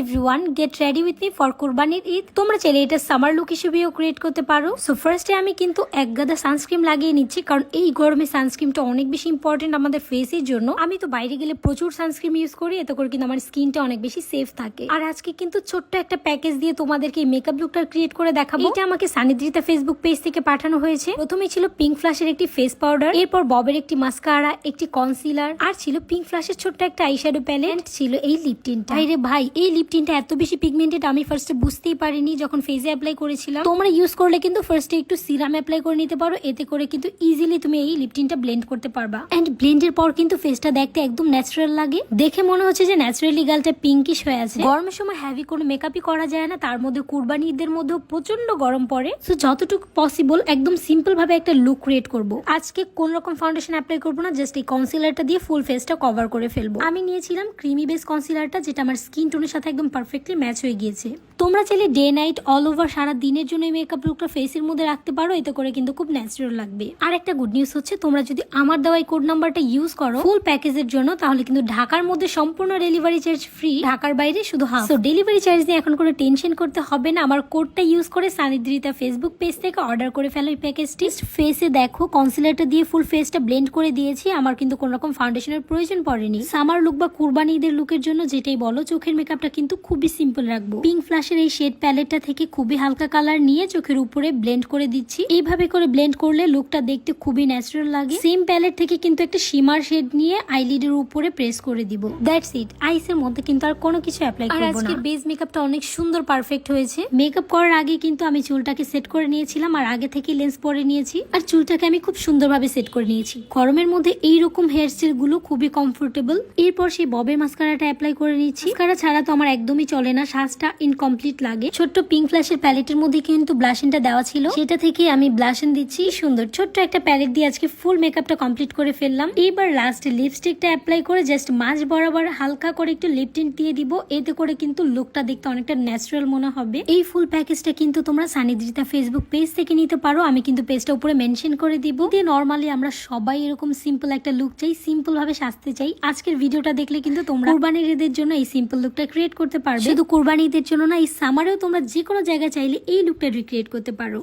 Everyone get ready with me for কোরবানির ঈদ তোমরা চাইলে এটা সামার লুক হিসেবেও ক্রিয়েট করতে পারো। সো ফার্স্টে আমি কিন্তু এক গাদা সানস্ক্রিন লাগিয়ে নিচ্ছি, কারণ এই গরমে সানস্ক্রিনটা অনেক বেশি ইম্পর্টেন্ট আমাদের ফেসের জন্য। আমি তো বাইরে গেলে প্রচুর সানস্ক্রিম ইউজ করি, এতে করে কিন্তু আমার স্কিনটা অনেক বেশি সেফ থাকে। আর আজকে কিন্তু ছোট্ট একটা প্যাকেজ দিয়ে তোমাদেরকে এই মেকআপ লুকটা ক্রিয়েট করে দেখাবো। এটা আমাকে সানিদ্রিতা ফেসবুক পেজ থেকে পাঠানো হয়েছে। প্রথমে ছিল পিঙ্ক ফ্লাশের একটি ফেস পাউডার এরপর ববের একটি মাস্কারা একটি কনসিলার আর ছিল পিঙ্ক ফ্লাশের ছোট্ট একটা আইশ্যাডো প্যালেট ছিল এই লিপটিনটা ভাই, এই লিপটিনটা এত বেশি পিগমেন্টেড আমি ফার্স্টে বুঝতেই পারিনি যখন ফেসে অ্যাপ্লাই করেছিলাম। তোমরা ইউজ করলে কিন্তু ফার্স্টে একটু সিরাম অ্যাপ্লাই করে নিতে পারো, এতে করে কিন্তু ইজিলি তুমি এই লিপটিনটা ব্লেন্ড করতে পারবা। এন্ড ব্লেন্ডের পর কিন্তু ফেসটা দেখতে একদম ন্যাচারাল লাগে। দেখে মনে হচ্ছে যে ন্যাচারালি গালটা পিঙ্কিশ হয়ে আছে। গরমের সময় হ্যাভি কোনো মেকআপই করা যায় না, তার মধ্যে কুরবানি ঈদের মধ্যেও প্রচণ্ড গরম পড়ে। সো যতটুকু পসিবল একদম সিম্পল ভাবে একটা লুক ক্রিয়েট করব। আজকে কোন রকম ফাউন্ডেশন অ্যাপ্লাই করব না জাস্ট এই কনসিলারটা দিয়ে ফুল ফেসটা কভার করে ফেলব। আমি নিয়েছিলাম ক্রিমি বেস কনসিলারটা যেটা আমার স্কিন টোনের সাথে একদম পারফেক্টলি ম্যাচ হয়ে গিয়েছে। তোমরা চাইলে ডে নাইট অল ওভার সারা দিনের জন্য এই মেকআপ লুকটা ফেসের মধ্যে রাখতে পারো, এতে করে কিন্তু খুব ন্যাচারাল লাগবে। আর একটা গুড নিউজ হচ্ছে, তোমরা যদি আমার দেওয়া এই কোড নাম্বারটা ইউজ করো ফুল প্যাকেজের জন্য, তাহলে কিন্তু ঢাকার মধ্যে সম্পূর্ণ ডেলিভারি চার্জ ফ্রি ঢাকার বাইরে শুধু হাফ তো ডেলিভারি চার্জ নিয়ে এখন কোনো টেনশন করতে হবে না, আমার কোডটা ইউজ করে সানিদ্রিতা ফেসবুক পেজ থেকে অর্ডার করে ফেলো এই প্যাকেজটি ফেসে দেখো কনসিলারটা দিয়ে ফুল ফেসটা ব্লেন্ড করে দিয়েছি, আমার কিন্তু কোনো রকম ফাউন্ডেশনের প্রয়োজন পড়েনি। সামার লুক বা কুরবানি ঈদের লুকের জন্য যেটাই বলো, চোখের মেকআপটা কিন্তু খুবই সিম্পল রাখব। পিঙ্ক ফ্লাশের এই শেড প্যালেটটা থেকে খুবই হালকা কালার নিয়ে চোখের উপরে ব্লেন্ড করে দিচ্ছি। এইভাবে করে ব্লেন্ড করলে লুকটা দেখতে খুবই ন্যাচারাল লাগে। সেম প্যালেট থেকে কিন্তু একটা শিমার শেড নিয়ে আইলিডের উপরে প্রেস করে দিব। দ্যাটস ইট আইসের মধ্যে কিন্তু আর কোনো কিছু অ্যাপ্লাই করব না। আর আজকের বেস মেকআপটা অনেক সুন্দর পারফেক্ট হয়েছে। মেকআপ করার আগে কিন্তু আমি চুলটাকে সেট করে নিয়েছিলাম আর আগে থেকে লেন্স পরে নিয়েছি। আর চুলটাকে আমি খুব সুন্দরভাবে সেট করে নিয়েছি। গরমের মধ্যে এইরকম হেয়ার স্টাইলগুলো খুবই কমফোর্টেবল এরপর সেই ববের মাস্কারাটা অ্যাপ্লাই করে নিচ্ছি। মাস্কারা ছাড়া তো আমার একদমই চলে না। সাজটা ইনকমপ্লিট লাগে। ছোট্ট পিঙ্ক ফ্ল্যাশের প্যালেটের মধ্যে কিন্তু ব্লাশিনটা দেওয়া ছিল। সেটা থেকে আমি ব্লাশন দিচ্ছি। সুন্দর। ছোট্ট একটা প্যালেট দিয়ে আজকে ফুল মেকআপটা কমপ্লিট করে ফেললাম। এবার লাস্ট লিপস্টিকটা অ্যাপ্লাই করে জাস্ট মাঝ বরাবর হালকা করে একটু লিপ টিন্ট দিয়ে দিব। এতে করে কিন্তু লুকটা দেখতে অনেকটা ন্যাচারাল মনে হবে। এই ফুল প্যাকেজটা কিন্তু তোমরা সানিদ্রিতা ফেসবুক পেজ থেকে নিতে পারো। আমি কিন্তু পেজটা উপরে মেনশন করে দিব। দিয়ে নর্মালি আমরা সবাই এরকম সিম্পল একটা লুক চাই। সিম্পল ভাবে সাজতে চাই। আজকের ভিডিওটা দেখলে কিন্তু তোমরা কোরবানির ঈদের জন্য এই সিম্পল লুকটা ক্রিয়েট করতে পারবে। শুধু কোরবানি ঈদের জন্য না, এই সামারেও তোমরা যে কোনো জায়গায় চাইলে এই লুকটা রিক্রিয়েট করতে পারো।